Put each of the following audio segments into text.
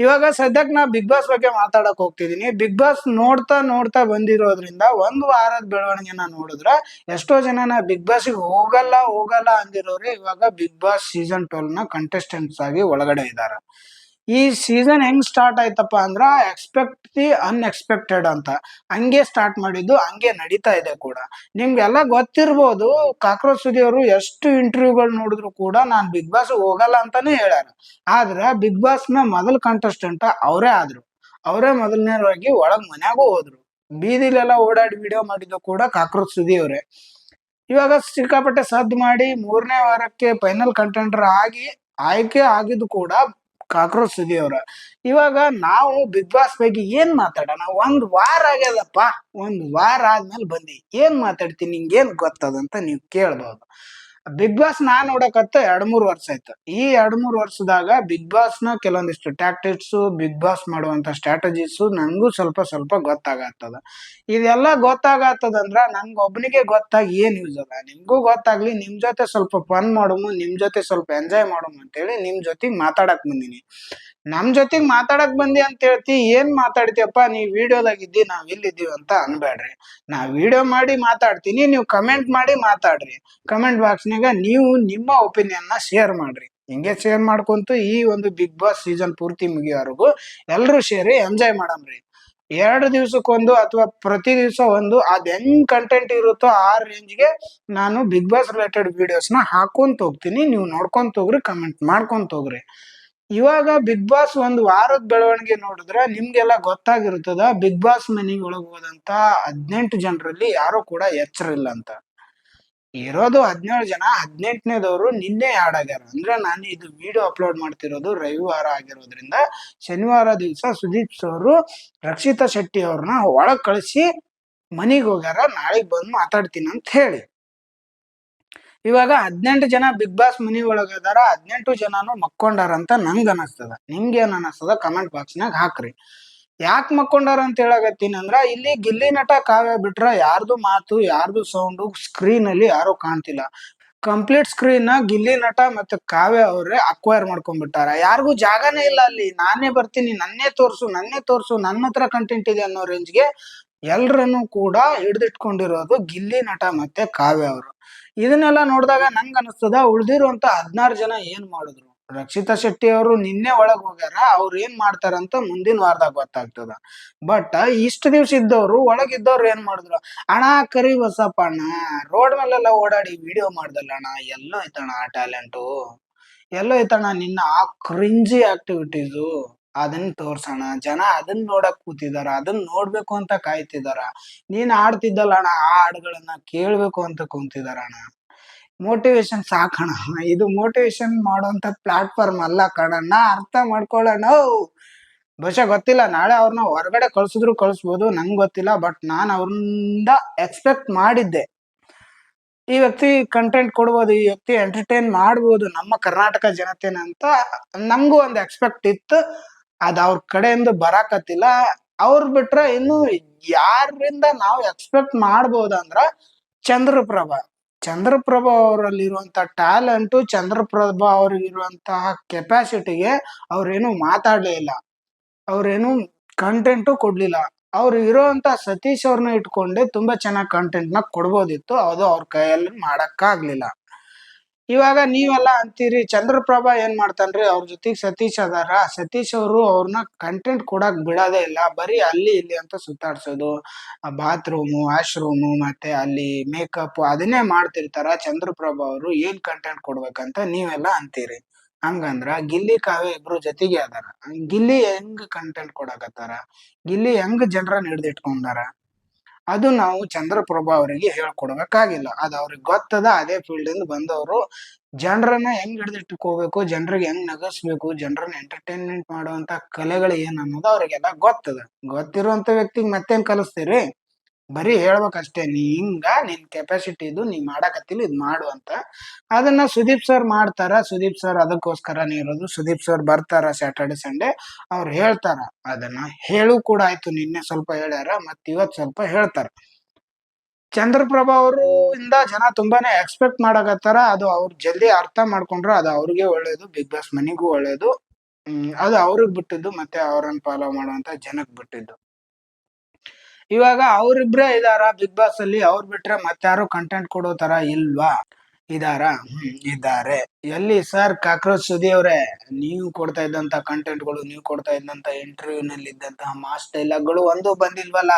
ಇವಾಗ ಸದ್ಯಕ್ಕೆ ನಾ ಬಿಗ್ ಬಾಸ್ ಬಗ್ಗೆ ಮಾತಾಡಕ್ ಹೋಗ್ತಿದೀನಿ. ಬಿಗ್ ಬಾಸ್ ನೋಡ್ತಾ ನೋಡ್ತಾ ಬಂದಿರೋದ್ರಿಂದ ಒಂದ್ ವಾರದ ಬೆಳವಣಿಗೆನ ನೋಡಿದ್ರೆ ಎಷ್ಟೋ ಜನ ನಾ ಬಿಗ್ ಬಾಸ್ ಹೋಗಲ್ಲ ಹೋಗಲ್ಲ ಅಂದಿರೋರು ಇವಾಗ ಬಿಗ್ ಬಾಸ್ ಸೀಸನ್ ಟ್ವೆಲ್ನ ಕಂಟೆಸ್ಟೆಂಟ್ಸ್ ಆಗಿ ಒಳಗಡೆ ಇದಾರ. ಈ ಸೀಸನ್ ಹೆಂಗ್ ಸ್ಟಾರ್ಟ್ ಆಯ್ತಪ್ಪ ಅಂದ್ರ ಎಕ್ಸ್ಪೆಕ್ಟ್ ದಿ ಅನ್ಎಕ್ಸ್ಪೆಕ್ಟೆಡ್ ಅಂತ. ಹಂಗೆ ಸ್ಟಾರ್ಟ್ ಮಾಡಿದ್ದು, ಹಂಗೆ ನಡೀತಾ ಇದೆ ಕೂಡ. ನಿಮ್ಗೆಲ್ಲ ಗೊತ್ತಿರ್ಬೋದು, ಕಾಕ್ರೋಚ್ ಸುದಿ ಅವರು ಎಷ್ಟು ಇಂಟರ್ವ್ಯೂಗಳು ನೋಡಿದ್ರು ಕೂಡ ನಾನು ಬಿಗ್ ಬಾಸ್ ಹೋಗಲ್ಲ ಅಂತಾನೆ ಹೇಳ್ಯಾರ. ಆದ್ರೆ ಬಿಗ್ ಬಾಸ್ನ ಮೊದಲ ಕಂಟೆಸ್ಟೆಂಟ್ ಅವರೇ ಆದ್ರು. ಅವರೇ ಮೊದಲನೇವಾಗಿ ಒಳಗ್ ಮನ್ಯಾಗೂ ಹೋದ್ರು. ಬೀದಿಲೆಲ್ಲ ಓಡಾಡಿ ವಿಡಿಯೋ ಮಾಡಿದ್ದು ಕೂಡ ಕಾಕ್ರೋಚ್ ಸುದಿ ಅವರೇ. ಇವಾಗ ಸಿಕ್ಕಾಪಟ್ಟೆ ಸದ್ದು ಮಾಡಿ ಮೂರನೇ ವಾರಕ್ಕೆ ಫೈನಲ್ ಕಂಟೆಂಟರ್ ಆಗಿ ಆಯ್ಕೆ ಆಗಿದ್ದು ಕೂಡ ಕಾಕ್ರೋಚ್ ಸುದಿ ಅವ್ರ ಇವಾಗ ನಾವು ಬಿಗ್ ಬಾಸ್ ಬಗ್ಗೆ ಏನ್ ಮಾತಾಡೋಣ? ಒಂದ್ ವಾರ ಆಗ್ಯದಪ್ಪ. ಒಂದ್ ವಾರ ಆದ್ಮೇಲೆ ಬಂದಿ. ಏನ್ ಮಾತಾಡ್ತೀನಿ ನಿಂಗೇನ್ ಗೊತ್ತದಂತ ನೀವು ಕೇಳ್ಬೋದು. ಬಿಗ್ ಬಾಸ್ ನಾ ನೋಡಕತ್ತ ಎರಡ್ ಮೂರ್ ವರ್ಷ ಆಯ್ತು. ಈ ಎರಡ್ ಮೂರ್ ವರ್ಷದಾಗ ಬಿಗ್ ಬಾಸ್ನ ಕೆಲವೊಂದಿಷ್ಟು ಟ್ಯಾಕ್ಟಿಕ್ಸ್ ಬಿಗ್ ಬಾಸ್ ಮಾಡುವಂತ ಸ್ಟ್ರಾಟಜೀಸ್ ನನಗೂ ಸ್ವಲ್ಪ ಸ್ವಲ್ಪ ಗೊತ್ತಾಗತ್ತದ. ಇದೆಲ್ಲ ಗೊತ್ತಾಗತ್ತದಂದ್ರ ನನ್ಗ ಒಬ್ಬನಿಗೆ ಗೊತ್ತಾಗಿ ಏನ್ ಯೂಸ್ ಅದ. ನಿಮ್ಗೂ ಗೊತ್ತಾಗ್ಲಿ, ನಿಮ್ ಜೊತೆ ಸ್ವಲ್ಪ ಫನ್ ಮಾಡುಮು, ನಿಮ್ ಜೊತೆ ಸ್ವಲ್ಪ ಎಂಜಾಯ್ ಮಾಡಮು ಅಂತೇಳಿ ನಿಮ್ ಜೊತೆ ಮಾತಾಡಕ್ ಬಂದಿನಿ. ನಮ್ ಜೊತೆಗ್ ಮಾತಾಡಕ್ ಬಂದಿ ಅಂತ ಹೇಳ್ತಿ, ಏನ್ ಮಾತಾಡ್ತಿಯಪ್ಪ ನೀ ವಿಡಿಯೋದಾಗ ಇದ್ದಿ, ನಾವ್ ಇಲ್ಲಿದ್ದೀವಿ ಅಂತ ಅನ್ಬೇಡ್ರಿ ನಾ ವಿಡಿಯೋ ಮಾಡಿ ಮಾತಾಡ್ತೀನಿ, ನೀವು ಕಮೆಂಟ್ ಮಾಡಿ ಮಾತಾಡ್ರಿ. ಕಮೆಂಟ್ ಬಾಕ್ಸ್ನಾಗ ನೀವು ನಿಮ್ಮ ಒಪಿನಿಯನ್ನ ಶೇರ್ ಮಾಡ್ರಿ. ಹಿಂಗೆ ಶೇರ್ ಮಾಡ್ಕೊಂತು ಈ ಒಂದು ಬಿಗ್ ಬಾಸ್ ಸೀಸನ್ ಪೂರ್ತಿ ಮುಗಿಯೋವರೆಗೂ ಎಲ್ಲರೂ ಸೇರಿ ಎಂಜಾಯ್ ಮಾಡಮ್ರಿ. ಎರಡು ದಿವ್ಸಕ್ಕೊಂದು ಅಥವಾ ಪ್ರತಿ ದಿವಸ ಒಂದು ಅದ್ ಹೆಂಗ್ ಕಂಟೆಂಟ್ ಇರುತ್ತೋ ಆ ರೇಂಜ್ಗೆ ನಾನು ಬಿಗ್ ಬಾಸ್ ರಿಲೇಟೆಡ್ ವಿಡಿಯೋಸ್ನ ಹಾಕೊಂತ ಹೋಗ್ತೀನಿ. ನೀವು ನೋಡ್ಕೊಂತ ಹೋಗ್ರಿ, ಕಮೆಂಟ್ ಮಾಡ್ಕೊಂತ ಹೋಗ್ರಿ. ಇವಾಗ ಬಿಗ್ ಬಾಸ್ ಒಂದು ವಾರದ ಬೆಳವಣಿಗೆ ನೋಡಿದ್ರೆ ನಿಮ್ಗೆಲ್ಲ ಗೊತ್ತಾಗಿರ್ತದ, ಬಿಗ್ ಬಾಸ್ ಮನೆಗೆ ಒಳಗ್ ಹೋದಂತ ಹದಿನೆಂಟು ಜನರಲ್ಲಿ ಯಾರು ಕೂಡ ಎಚ್ಚರ ಇಲ್ಲ ಅಂತ. ಇರೋದು ಹದಿನೇಳು ಜನ, ಹದಿನೆಂಟನೇದವರು ನಿನ್ನೆ ಆಗ್ಯಾರ. ಅಂದ್ರೆ ನಾನು ಇದು ವಿಡಿಯೋ ಅಪ್ಲೋಡ್ ಮಾಡ್ತಿರೋದು ರವಿವಾರ ಆಗಿರೋದ್ರಿಂದ ಶನಿವಾರ ದಿವಸ ಸುದೀಪ್ ಅವರು ರಕ್ಷಿತಾ ಶೆಟ್ಟಿ ಅವ್ರನ್ನ ಒಳಗ್ ಕಳಿಸಿ ಮನೆಗೆ ಹೋಗ್ಯಾರ, ನಾಳೆಗ್ ಬಂದು ಮಾತಾಡ್ತೀನಿ ಅಂತ ಹೇಳಿ. ಇವಾಗ ಹದಿನೆಂಟು ಜನ ಬಿಗ್ ಬಾಸ್ ಮನಿ ಒಳಗ ಅದಾರ ಹದಿನೆಂಟು ಜನನು ಮಕ್ಕೊಂಡಾರ ಅಂತ ನಂಗ್ ಅನಸ್ತದ. ನಿಮ್ಗೆ ಏನ್ ಅನಸ್ತದ ಕಮೆಂಟ್ ಬಾಕ್ಸ್ನಾಗ ಹಾಕ್ರಿ. ಯಾಕ್ ಮಕ್ಕೊಂಡಾರ ಅಂತ ಹೇಳಕತ್ತೀನಿ ಅಂದ್ರ, ಇಲ್ಲಿ ಗಿಲ್ಲಿ ನಟ ಕಾವ್ಯ ಬಿಟ್ರ ಯಾರ್ದು ಮಾತು, ಯಾರ್ದು ಸೌಂಡ್ ಸ್ಕ್ರೀನ್ ಅಲ್ಲಿ ಯಾರು ಕಾಣ್ತಿಲ್ಲ. ಕಂಪ್ಲೀಟ್ ಸ್ಕ್ರೀನ್ನ ಗಿಲ್ಲಿ ನಟ ಮತ್ತೆ ಕಾವ್ಯ ಅವ್ರೆ ಅಕ್ವೈರ್ ಮಾಡ್ಕೊಂಡ್ಬಿಟ್ಟಾರ. ಯಾರಿಗೂ ಜಾಗನೇ ಇಲ್ಲ ಅಲ್ಲಿ. ನಾನೇ ಬರ್ತೀನಿ, ನನ್ನೇ ತೋರ್ಸು ನನ್ನೇ ತೋರ್ಸು ನನ್ನ ಹತ್ರ ಕಂಟೆಂಟ್ ಇದೆ ಅನ್ನೋ ರೇಂಜ್ಗೆ ಎಲ್ರನ್ನು ಕೂಡ ಹಿಡಿದಿಟ್ಕೊಂಡಿರೋದು ಗಿಲ್ಲಿ ನಟ ಮತ್ತೆ ಕಾವ್ಯ ಅವರು. ಇದನ್ನೆಲ್ಲ ನೋಡಿದಾಗ ನಂಗೆ ಅನಿಸ್ತದ ಉಳಿದಿರುವಂತ ಹದಿನಾರು ಜನ ಏನ್ ಮಾಡಿದ್ರು? ರಕ್ಷಿತಾ ಶೆಟ್ಟಿ ಅವರು ನಿನ್ನೆ ಒಳಗ್ ಹೋಗ್ಯಾರ, ಅವ್ರು ಏನ್ ಮಾಡ್ತಾರಂತ ಮುಂದಿನ ವಾರದಾಗ ಗೊತ್ತಾಗ್ತದ. ಬಟ್ ಇಷ್ಟು ದಿವ್ಸ ಇದ್ದವ್ರು ಒಳಗಿದ್ದವ್ರು ಏನ್ ಮಾಡಿದ್ರು? ಅಣ್ಣ ಕರಿ ಬಸಪ್ಪ ಅಣ್ಣ, ರೋಡ್ ಮೇಲೆಲ್ಲ ಓಡಾಡಿ ವಿಡಿಯೋ ಮಾಡ್ದಲ್ಲ ಅಣ್ಣ ಎಲ್ಲೋ ಐತಣ್ಣ ಆ ಟ್ಯಾಲೆಂಟು? ಎಲ್ಲೋ ಐತಣ್ಣ ನಿನ್ನ ಆ ಕ್ರಿಂಜಿ ಆಕ್ಟಿವಿಟೀಸು? ಅದನ್ನ ತೋರ್ಸೋಣ. ಜನ ಅದನ್ನ ನೋಡಕ್ ಕೂತಿದಾರ ಅದನ್ನ ನೋಡ್ಬೇಕು ಅಂತ ಕಾಯ್ತಿದಾರ. ನೀನ್ ಆಡ್ತಿದ್ದಲ್ಲ ಅಣ್ಣ, ಆ ಹಾಡುಗಳನ್ನ ಕೇಳ್ಬೇಕು ಅಂತ ಕುಂತಿದಾರ ಅಣ್ಣ. ಮೋಟಿವೇಶನ್ ಸಾಕಣ. ಇದು ಮೋಟಿವೇಶನ್ ಮಾಡುವಂತ ಪ್ಲಾಟ್ಫಾರ್ಮ್ ಅಲ್ಲ ಕಣಣ್ಣ. ಅರ್ಥ ಮಾಡ್ಕೊಳ್ಳೋಣ. ಬಹುಶಃ ಗೊತ್ತಿಲ್ಲ. ನಾಳೆ ಅವ್ರನ್ನ ಹೊರಗಡೆ ಕಳ್ಸಿದ್ರು ಕಳಿಸ್ಬೋದು, ನಂಗೆ ಗೊತ್ತಿಲ್ಲ, ಬಟ್ ನಾನು ಅವ್ರಿಂದ ಎಕ್ಸ್ಪೆಕ್ಟ್ ಮಾಡಿದ್ದೆ. ಈ ವ್ಯಕ್ತಿ ಕಂಟೆಂಟ್ ಕೊಡ್ಬೋದು, ಈ ವ್ಯಕ್ತಿ ಎಂಟರ್ಟೈನ್ ಮಾಡ್ಬೋದು, ನಮ್ಮ ಕರ್ನಾಟಕ ಜನತೆನ ಅಂತ ನಮಗೂ ಒಂದು ಎಕ್ಸ್ಪೆಕ್ಟ್ ಇತ್ತು. ಅದ್ ಅವ್ರ ಕಡೆಯಿಂದ ಬರಾಕತ್ತಿಲ್ಲ. ಅವ್ರ ಬಿಟ್ರೆ ಇನ್ನು ಯಾರಿಂದ ನಾವು ಎಕ್ಸ್ಪೆಕ್ಟ್ ಮಾಡ್ಬೋದಂದ್ರ ಚಂದ್ರಪ್ರಭಾ. ಚಂದ್ರಪ್ರಭಾ ಅವರಲ್ಲಿರುವಂತ ಟ್ಯಾಲೆಂಟು ಚಂದ್ರಪ್ರಭಾ ಅವ್ರಿಗಿರುವಂತಹ ಕೆಪಾಸಿಟಿಗೆ ಅವ್ರೇನು ಮಾತಾಡ್ಲೇ ಇಲ್ಲ. ಅವ್ರೇನು ಕಂಟೆಂಟು ಕೊಡ್ಲಿಲ್ಲ. ಅವ್ರು ಇರೋಂತ ಸತೀಶ್ ಅವ್ರನ್ನ ಇಟ್ಕೊಂಡೆ ತುಂಬಾ ಚೆನ್ನಾಗಿ ಕಂಟೆಂಟ್ನ ಕೊಡ್ಬೋದಿತ್ತು. ಅದು ಅವ್ರ ಕೈಯಲ್ಲಿ ಮಾಡಕ್ಕಾಗ್ಲಿಲ್ಲ. ಇವಾಗ ನೀವೆಲ್ಲ ಅಂತೀರಿ, ಚಂದ್ರಪ್ರಭಾ ಏನ್ ಮಾಡ್ತಾನ್ರಿ? ಅವ್ರ ಜೊತೆಗೆ ಸತೀಶ್ ಅದಾರ. ಸತೀಶ್ ಅವರು ಅವ್ರನ್ನ ಕಂಟೆಂಟ್ ಕೊಡಕ್ ಬಿಡೋದೇ ಇಲ್ಲ. ಬರೀ ಅಲ್ಲಿ ಇಲ್ಲಿ ಅಂತ ಸುತ್ತಾಡ್ಸೋದು. ಬಾತ್ರೂಮು ವಾಶ್ರೂಮು ಮತ್ತೆ ಅಲ್ಲಿ ಮೇಕಪ್ ಅದನ್ನೇ ಮಾಡ್ತಿರ್ತಾರ ಚಂದ್ರಪ್ರಭಾ ಅವರು. ಏನ್ ಕಂಟೆಂಟ್ ಕೊಡ್ಬೇಕಂತ ನೀವೆಲ್ಲ ಅಂತೀರಿ? ಹಂಗಂದ್ರ ಗಿಲ್ಲಿ ಕಾವೇ ಇಬ್ರು ಜೊತೆಗೆ ಅದಾರ. ಗಿಲ್ಲಿ ಹೆಂಗ್ ಕಂಟೆಂಟ್ ಕೊಡಕತ್ತಾರ? ಗಿಲ್ಲಿ ಹೆಂಗ್ ಜನರನ್ನ ಹಿಡ್ದಿಟ್ಕೊಂಡಾರ? ಅದು ನಾವು ಚಂದ್ರಪ್ರಭಾ ಅವರಿಗೆ ಹೇಳ್ಕೊಡ್ಬೇಕಾಗಿಲ್ಲ. ಅದು ಅವ್ರಿಗೆ ಗೊತ್ತದ, ಅದೇ ಫೀಲ್ಡ್ ಇಂದ ಬಂದವರು. ಜನರನ್ನ ಹೆಂಗ್ ಹಿಡಿದಿಟ್ಟುಕೋಬೇಕು, ಜನರಿಗೆ ಹೆಂಗ್ ನಗಸ್ಬೇಕು, ಜನರನ್ನ ಎಂಟರ್ಟೈನ್ಮೆಂಟ್ ಮಾಡುವಂತ ಕಲೆಗಳು ಏನ್ ಅನ್ನೋದು ಅವ್ರಿಗೆಲ್ಲ ಗೊತ್ತದ. ಗೊತ್ತಿರುವಂತ ವ್ಯಕ್ತಿಗೆ ಮತ್ತೇನ್ ಕಲಿಸ್ತೀರಿ? ಬರೀ ಹೇಳ್ಬೇಕಷ್ಟೇ, ನೀ ಹಿಂಗ ನಿನ್ ಕೆಪಾಸಿಟಿ ಇದು ನೀ ಮಾಡಕತ್ತಿಲ್ಲ ಇದ್ ಮಾಡು ಅಂತ. ಅದನ್ನ ಸುದೀಪ್ ಸರ್ ಮಾಡ್ತಾರ, ಸುದೀಪ್ ಸರ್ ಅದಕ್ಕೋಸ್ಕರನೇ ಇರೋದು. ಸುದೀಪ್ ಸರ್ ಬರ್ತಾರ ಸ್ಯಾಟರ್ಡೆ ಸಂಡೇ ಅವ್ರು ಹೇಳ್ತಾರ. ಅದನ್ನ ಹೇಳು ಕೂಡ ಆಯ್ತು, ನಿನ್ನೆ ಸ್ವಲ್ಪ ಹೇಳ್ಯಾರ ಮತ್ ಇವತ್ ಸ್ವಲ್ಪ ಹೇಳ್ತಾರ. ಚಂದ್ರಪ್ರಭಾ ಅವರು ಇಂದ ಜನ ತುಂಬಾನೇ ಎಕ್ಸ್ಪೆಕ್ಟ್ ಮಾಡಕತ್ತಾರ. ಅದು ಅವ್ರು ಜಲ್ದಿ ಅರ್ಥ ಮಾಡ್ಕೊಂಡ್ರ, ಅದು ಅವ್ರಿಗೆ ಒಳ್ಳೇದು ಬಿಗ್ ಬಾಸ್ ಮನಿಗೂ ಒಳ್ಳೇದು. ಅದು ಅವ್ರಿಗೆ ಬಿಟ್ಟಿದ್ದು, ಮತ್ತೆ ಅವ್ರನ್ನ ಫಾಲೋ ಮಾಡುವಂತ ಜನಕ್ ಬಿಟ್ಟಿದ್ದು. ಇವಾಗ ಅವ್ರಿಬ್ರೇ ಇದಾರ ಬಿಗ್ ಬಾಸ್ ಅಲ್ಲಿ, ಅವ್ರ ಬಿಟ್ರೆ ಮತ್ತಾರು ಕಂಟೆಂಟ್ ಕೊಡೋ ತರ ಇಲ್ವಾ? ಇದಾರ? ಇದ್ದಾರೆ. ಎಲ್ಲಿ ಸರ್ ಕಾಕ್ರೋಚ್ ಸುದಿ ಅವ್ರೆ, ನೀವು ಕೊಡ್ತಾ ಇದ್ದಂತ ಕಂಟೆಂಟ್ಗಳು ನೀವು ಕೊಡ್ತಾ ಇದ್ದಂತ ಇಂಟರ್ವ್ಯೂ ನಲ್ಲಿ ಇದ್ದಂತಹ ಮಾಸ್ ಡೈಲಾಗ್ಗಳು ಒಂದು ಬಂದಿಲ್ವಲ್ಲ?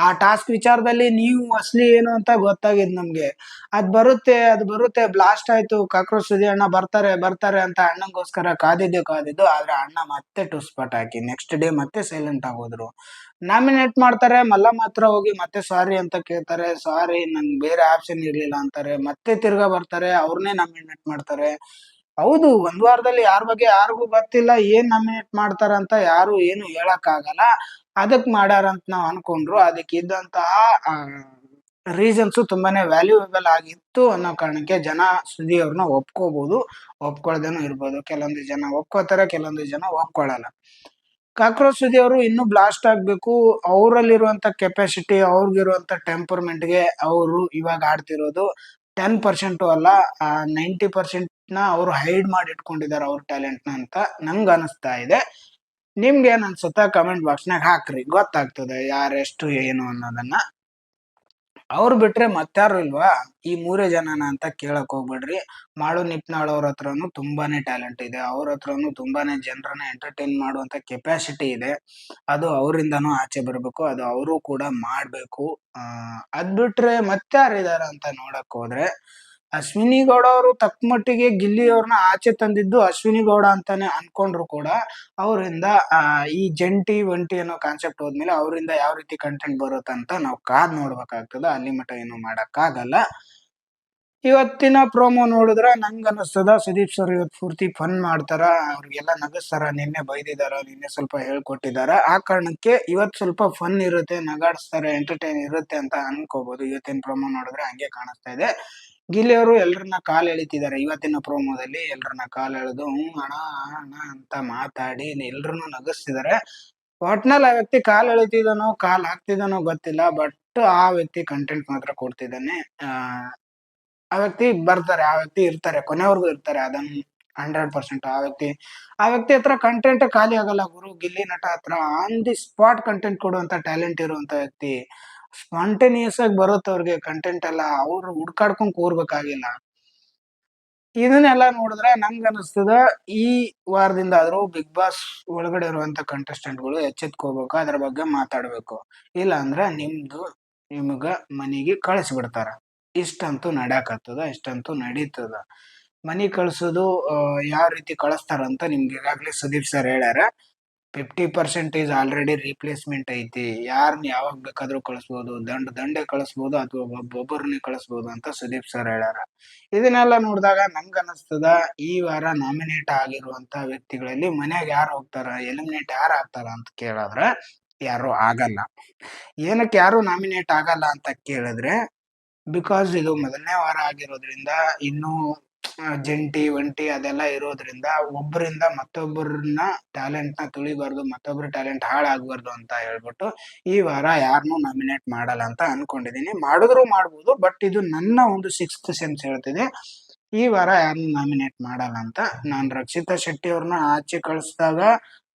ಆ ಟಾಸ್ಕ್ ವಿಚಾರದಲ್ಲಿ ನೀವು ಅಸಲಿ ಏನು ಅಂತ ಗೊತ್ತಾಗಿದ್ ನಮ್ಗೆ. ಅದ್ ಬರುತ್ತೆ ಅದ್ ಬರುತ್ತೆ. ಬ್ಲಾಸ್ಟ್ ಆಯ್ತು, ಕಾಕ್ರೋಚ್ ಸುದಿ ಅಣ್ಣ ಬರ್ತಾರೆ ಬರ್ತಾರೆ ಅಂತ ಅಣ್ಣಂಗೋಸ್ಕರ ಕಾದಿದ್ದು ಕಾದಿದ್ದು, ಆದ್ರೆ ಅಣ್ಣ ಮತ್ತೆ ಟುಸ್ಪಟ್ ಹಾಕಿ ನೆಕ್ಸ್ಟ್ ಡೇ ಮತ್ತೆ ಸೈಲೆಂಟ್ ಆಗೋದ್ರು ನಾಮಿನೇಟ್ ಮಾಡ್ತಾರೆ ಮಲ್ಲ ಹತ್ರ ಹೋಗಿ ಮತ್ತೆ ಸಾರಿ ಅಂತ ಕೇಳ್ತಾರೆ. ಸಾರಿ ನಂಗೆ ಬೇರೆ ಆಪ್ಷನ್ ಇರ್ಲಿಲ್ಲ ಅಂತಾರೆ. ಮತ್ತೆ ತಿರ್ಗಾ ಬರ್ತಾರೆ ಅವ್ರನ್ನೇ ನಾಮಿನೇಟ್ ಮಾಡ್ತಾರೆ. ಹೌದು, ಒಂದ್ ವಾರದಲ್ಲಿ ಯಾರ ಬಗ್ಗೆ ಯಾರಿಗೂ ಗೊತ್ತಿಲ್ಲ, ಏನ್ ನಾಮಿನೇಟ್ ಮಾಡ್ತಾರ ಅಂತ ಯಾರು ಏನು ಹೇಳಕ್ ಆಗಲ್ಲ ಅದಕ್ ಮಾಡ್ಯಾರ ಅಂತ ನಾವ್ ಅನ್ಕೊಂಡ್ರು. ಅದಕ್ಕೆ ಇದ್ದಂತಹ ರೀಸನ್ಸ್ ತುಂಬಾನೇ ವ್ಯಾಲ್ಯೂಯಬಲ್ ಆಗಿತ್ತು ಅನ್ನೋ ಕಾರಣಕ್ಕೆ ಜನ ಸುದ್ದಿ ಅವ್ರನ್ನ ಒಪ್ಕೋಬಹುದು ಒಪ್ಕೊಳ್ದೇನು ಇರ್ಬೋದು. ಕೆಲವೊಂದು ಜನ ಒಪ್ಕೋತಾರೆ, ಕೆಲವೊಂದು ಜನ ಒಪ್ಕೊಳ್ಳಲ್ಲ ಕಾಕ್ರೋಚ್ ಸುದಿ ಅವರು ಇನ್ನೂ ಬ್ಲಾಸ್ಟ್ ಆಗ್ಬೇಕು. ಅವರಲ್ಲಿರುವಂತ ಕೆಪಾಸಿಟಿ ಅವ್ರಿಗಿರುವಂತ ಟೆಂಪರ್ಮೆಂಟ್ಗೆ ಅವರು ಇವಾಗ ಆಡ್ತಿರೋದು. ಟೆನ್ ಪರ್ಸೆಂಟ್ ಅಲ್ಲ ನೈಂಟಿ ಪರ್ಸೆಂಟ್ನ ಅವರು ಹೈಡ್ ಮಾಡಿ ಇಟ್ಕೊಂಡಿದ್ದಾರೆ ಅವ್ರ ಟ್ಯಾಲೆಂಟ್ನ ಅಂತ ನಂಗ್ ಅನಿಸ್ತಾ ಇದೆ. ನಿಮ್ಗೆ ಏನ್ ಅನ್ಸುತ್ತ ಕಮೆಂಟ್ ಬಾಕ್ಸ್ ನಾಗ ಹಾಕ್ರಿ. ಗೊತ್ತಾಗ್ತದೆ ಯಾರೆಷ್ಟು ಏನು ಅನ್ನೋದನ್ನ. ಅವ್ರು ಬಿಟ್ರೆ ಮತ್ತಾರು ಇಲ್ವಾ? ಈ ಮೂರೇ ಜನನ ಅಂತ ಕೇಳಕ್ ಹೋಗ್ಬೇಡ್ರಿ. ಮಾಡು ನಿಪ್ನಾಳ್ ಅವ್ರ ಹತ್ರನು ತುಂಬಾನೇ ಟ್ಯಾಲೆಂಟ್ ಇದೆ. ಅವ್ರ ಹತ್ರನು ತುಂಬಾನೇ ಜನರನ್ನ ಎಂಟರ್ಟೈನ್ ಮಾಡುವಂತ ಕೆಪಾಸಿಟಿ ಇದೆ. ಅದು ಅವರಿಂದನೂ ಆಚೆ ಬರ್ಬೇಕು. ಅದು ಅವರು ಕೂಡ ಮಾಡ್ಬೇಕು. ಅಹ್ ಅದ್ ಬಿಟ್ರೆ ಮತ್ತಾರಿದಾರ ಅಂತ ನೋಡಕ್ ಹೋದ್ರೆ ಅಶ್ವಿನಿ ಗೌಡ ಅವರು ತಕ್ಕ ಮಟ್ಟಿಗೆ ಗಿಲ್ಲಿ ಅವ್ರನ್ನ ಆಚೆ ತಂದಿದ್ದು ಅಶ್ವಿನಿ ಗೌಡ ಅಂತಾನೆ ಅನ್ಕೊಂಡ್ರು ಕೂಡ. ಅವರಿಂದ ಈ ಜಂಟಿ ಒಂಟಿ ಅನ್ನೋ ಕಾನ್ಸೆಪ್ಟ್ ಹೋದ್ಮೇಲೆ ಅವರಿಂದ ಯಾವ ರೀತಿ ಕಂಟೆಂಟ್ ಬರುತ್ತಂತ ನಾವು ಕಾದ್ ನೋಡ್ಬೇಕಾಗ್ತದ. ಅಲ್ಲಿ ಮಟ ಏನು ಮಾಡಕ್ಕಾಗಲ್ಲ. ಇವತ್ತಿನ ಪ್ರೋಮೋ ನೋಡಿದ್ರ ನಂಗ್ ಅನಿಸ್ತದ, ಸುದೀಪ್ ಸರ್ ಇವತ್ತು ಪೂರ್ತಿ ಫನ್ ಮಾಡ್ತಾರ. ಅವ್ರಿಗೆಲ್ಲ ನಗಸ್ತಾರ, ನಿನ್ನೆ ಬೈದಿದಾರ, ನಿನ್ನೆ ಸ್ವಲ್ಪ ಹೇಳ್ಕೊಟ್ಟಿದಾರ. ಆ ಕಾರಣಕ್ಕೆ ಇವತ್ ಸ್ವಲ್ಪ ಫನ್ ಇರುತ್ತೆ, ನಗಾಡಿಸ್ತಾರೆ ಎಂಟರ್ಟೈನ್ ಇರುತ್ತೆ ಅಂತ ಅನ್ಕೋಬಹುದು ಇವತ್ತಿನ ಪ್ರೋಮೋ ನೋಡಿದ್ರೆ ಹಂಗೆ ಕಾಣಿಸ್ತಾ ಇದೆ. ಗಿಲ್ಲಿ ಅವರು ಎಲ್ರನ್ನ ಕಾಲ್ ಎಳಿತಿದ್ದಾರೆ. ಇವತ್ತಿನ ಪ್ರೋಮೋದಲ್ಲಿ ಎಲ್ರನ್ನ ಕಾಲ್ ಎಳೆದು, ಹ್ಮ್, ಅಣ್ಣ ಅಣ್ಣ ಅಂತ ಮಾತಾಡಿ ಎಲ್ರು ನಗಿಸ್ತಿದ್ದಾರೆ. ಒಟ್ನಲ್ಲಿ ಆ ವ್ಯಕ್ತಿ ಕಾಲ್ ಎಳಿತಿದ್ದಾನೋ, ಕಾಲ್ ಹಾಕ್ತಿದಾನೋ ಗೊತ್ತಿಲ್ಲ ಬಟ್ ಆ ವ್ಯಕ್ತಿ ಕಂಟೆಂಟ್ ಮಾತ್ರ ಕೊಡ್ತಿದ್ದಾನೆ. ಆ ವ್ಯಕ್ತಿ ಬರ್ತಾರೆ, ಆ ವ್ಯಕ್ತಿ ಇರ್ತಾರೆ, ಕೊನೆವರೆಗೂ ಇರ್ತಾರೆ ಅದನ್ನ ಹಂಡ್ರೆಡ್ ಪರ್ಸೆಂಟ್ ಆ ವ್ಯಕ್ತಿ ಆ ವ್ಯಕ್ತಿ ಹತ್ರ ಕಂಟೆಂಟ್ ಖಾಲಿ ಆಗಲ್ಲ ಗುರು. ಗಿಲ್ಲಿ ನಟ ಹತ್ರ ಆನ್ ದಿ ಸ್ಪಾಟ್ ಕಂಟೆಂಟ್ ಕೊಡುವಂತ ಟ್ಯಾಲೆಂಟ್ ಇರುವಂತ ವ್ಯಕ್ತಿ. ಸ್ಪಾಂಟೇನಿಯಸ್ ಆಗಿ ಬರುತ್ತೆ ಅವ್ರಿಗೆ ಕಂಟೆಂಟ್ ಎಲ್ಲ. ಅವ್ರು ಹುಡ್ಕಾಡ್ಕೊಂಡ್ ಕೂರ್ಬೇಕಾಗಿಲ್ಲ. ಇದನ್ನೆಲ್ಲ ನೋಡಿದ್ರೆ ನಂಗ್ ಅನಿಸ್ತದ, ಈ ವಾರದಿಂದ ಆದ್ರೂ ಬಿಗ್ ಬಾಸ್ ಒಳಗಡೆ ಇರುವಂತ ಕಂಟೆಸ್ಟೆಂಟ್ಗಳು ಎಚ್ಚೆತ್ಕೋಬೇಕು, ಅದ್ರ ಬಗ್ಗೆ ಮಾತಾಡ್ಬೇಕು. ಇಲ್ಲ ಅಂದ್ರೆ ನಿಮ್ದು, ನಿಮಗ ಮನೆಗೆ ಕಳಿಸ್ಬಿಡ್ತಾರ. ಇಷ್ಟಂತೂ ನಡ್ಯಾಕತ್ತದ, ಇಷ್ಟಂತೂ ನಡೀತದ. ಮನಿ ಕಳ್ಸೋದು ಯಾವ ರೀತಿ ಕಳಿಸ್ತಾರ ಅಂತ ನಿಮ್ಗೆ ಈಗಾಗಲೇ ಸುದೀಪ್ ಸರ್ ಹೇಳ್ಯಾರ. ಫಿಫ್ಟಿ ಪರ್ಸೆಂಟೇಜ್ ಆಲ್ರೆಡಿ ರೀಪ್ಲೇಸ್ಮೆಂಟ್ ಐತಿ. ಯಾರನ್ನ ಯಾವಾಗ ಬೇಕಾದ್ರೂ ಕಳಿಸ್ಬೋದು, ದಂಡ, ದಂಡೆ ಕಳಿಸ್ಬೋದು ಅಥವಾ ಒಬ್ಬೊಬ್ಬರನ್ನೇ ಕಳಿಸ್ಬೋದು ಅಂತ ಸುದೀಪ್ ಸರ್ ಹೇಳ್ಯಾರ. ಇದನ್ನೆಲ್ಲ ನೋಡಿದಾಗ ನಂಗ ಅನಿಸ್ತದ, ಈ ವಾರ ನಾಮಿನೇಟ್ ಆಗಿರುವಂತ ವ್ಯಕ್ತಿಗಳಲ್ಲಿ ಮನ್ಯಾಗ ಯಾರು ಹೋಗ್ತಾರ ಎಲಿಮಿನೇಟ್ ಯಾರು ಆಗ್ತಾರ ಅಂತ ಕೇಳಿದ್ರೆ ಯಾರು ಆಗಲ್ಲ. ಏನಕ್ಕೆ ಯಾರು ನಾಮಿನೇಟ್ ಆಗಲ್ಲ ಅಂತ ಕೇಳಿದ್ರೆ ಬಿಕಾಸ್ ಇದು ಮೊದಲನೇ ವಾರ ಆಗಿರೋದ್ರಿಂದ ಇನ್ನು ಜಂಟಿ, ಒಂಟಿ ಅದೆಲ್ಲ ಇರೋದ್ರಿಂದ ಒಬ್ಬರಿಂದ ಮತ್ತೊಬ್ಬರನ್ನ ಟ್ಯಾಲೆಂಟ್ನ ತುಳಿಬಾರ್ದು ಮತ್ತೊಬ್ಬರ ಟ್ಯಾಲೆಂಟ್ ಹಾಳಾಗ್ಬಾರ್ದು ಅಂತ ಹೇಳ್ಬಿಟ್ಟು ಈ ವಾರ ಯಾರನ್ನು ನಾಮಿನೇಟ್ ಮಾಡಲ್ಲ ಅಂತ ಅನ್ಕೊಂಡಿದೀನಿ. ಮಾಡಿದ್ರು ಮಾಡ್ಬೋದು ಬಟ್ ಇದು ನನ್ನ ಒಂದು ಸಿಕ್ಸ್ತ್ ಸೆನ್ಸ್ ಹೇಳ್ತಿದೆ. ಈ ವಾರ ಯಾರನ್ನು ನಾಮಿನೇಟ್ ಮಾಡಲ್ಲ ಅಂತ ನಾನು ರಕ್ಷಿತಾ ಶೆಟ್ಟಿ ಅವ್ರನ್ನ ಆಚೆ ಕಳಿಸಿದಾಗ,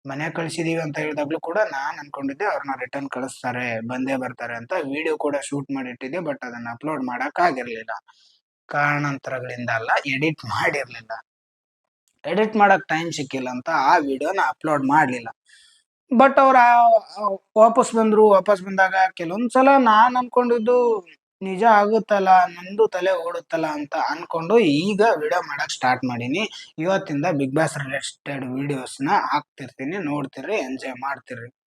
ಮನೆ ಕಳಿಸಿದೀವಿ ಅಂತ ಹೇಳಿದಾಗ್ಲೂ ಕೂಡ ನಾನ್ ಅನ್ಕೊಂಡಿದ್ದೆ ಅವ್ರನ್ನ ರಿಟರ್ನ್ ಕಳಿಸ್ತಾರೆ, ಬಂದೇ ಬರ್ತಾರೆ ಅಂತ. ವಿಡಿಯೋ ಕೂಡ ಶೂಟ್ ಮಾಡಿ ಇಟ್ಟಿದ್ದೆ ಬಟ್ ಅದನ್ನ ಅಪ್ಲೋಡ್ ಮಾಡಕ್ ಆಗಿರ್ಲಿಲ್ಲ. ಕಾರಣಾಂತರಗಳಿಂದ ಅಲ್ಲ ಎಡಿಟ್ ಮಾಡಿರ್ಲಿಲ್ಲ. ಎಡಿಟ್ ಮಾಡಕ್ ಟೈಮ್ ಸಿಕ್ಕಿಲ್ಲ ಅಂತ ಆ ವಿಡಿಯೋನ ಅಪ್ಲೋಡ್ ಮಾಡಲಿಲ್ಲ. ಬಟ್ ಅವ್ರ, ವಾಪಸ್ ಬಂದ್ರು, ವಾಪಸ್ ಬಂದಾಗ ಕೆಲವೊಂದ್ಸಲ ನಾನ್ ಅನ್ಕೊಂಡಿದ್ದು ನಿಜ ಆಗುತ್ತಲ್ಲ, ನಂದು ತಲೆ ಓಡುತ್ತಲ್ಲ ಅಂತ ಅನ್ಕೊಂಡು ಈಗ ವಿಡಿಯೋ ಮಾಡಕ್ ಸ್ಟಾರ್ಟ್ ಮಾಡೀನಿ. ಇವತ್ತಿಂದ ಬಿಗ್ ಬಾಸ್ ರಿಲೇಟೆಡ್ ವಿಡಿಯೋಸ್ನ ಹಾಕ್ತಿರ್ತೀನಿ, ನೋಡ್ತಿರ್ರಿ ಎಂಜಾಯ್ ಮಾಡ್ತಿರ್ರಿ.